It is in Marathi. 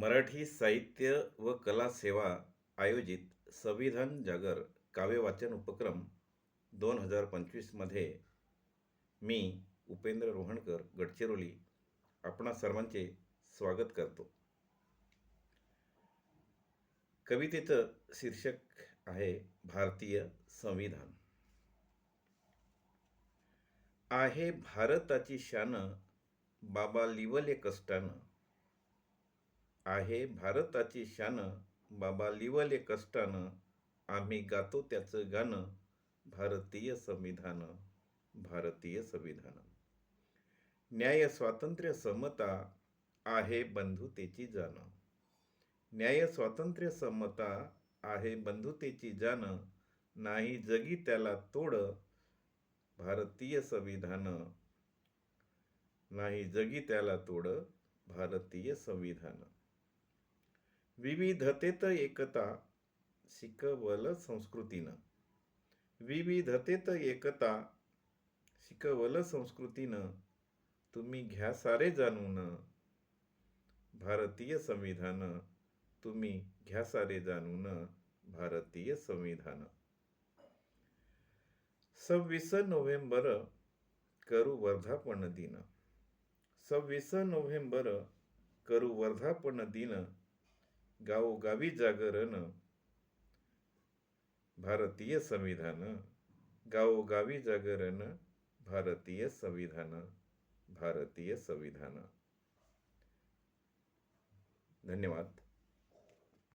मराठी साहित्य व कला सेवा आयोजित संविधान जागर काव्यवाचन उपक्रम दोन हजार पंचवीसमध्ये मी उपेंद्र रोहणकर गडचिरोली आपणा सर्वांचे स्वागत करतो. कवितेचं शीर्षक आहे भारतीय संविधान. आहे भारताची शान बाबा लिवले कष्टानं. आहे भारताची शान. बाबा लिवले कष्टानं. आम्ही गातो त्याचं गाणं. भारतीय संविधान. भारतीय संविधान. न्याय स्वातंत्र्य समता आहे बंधुतेची जाण. न्याय स्वातंत्र्य समता आहे बंधुतेची जाण. नाही जगी त्याला तोड. भारतीय संविधान. नाही जगी त्याला तोड. भारतीय संविधान. विविधतेत एकता शिकवल संस्कृतीनं. विविधतेत एकता शिकवल संस्कृतीनं तुम्ही घ्या सारे जाणून. भारतीय संविधान तुम्ही घ्या सारे जाणून. भारतीय संविधान. सव्वीस नोव्हेंबर करू वर्धापन दिन. सव्वीस नोव्हेंबर करू वर्धापन दिन गावोगावी जागरण भारतीय संविधान. गावोगावी जागरण भारतीय संविधान भारतीय संविधान. धन्यवाद.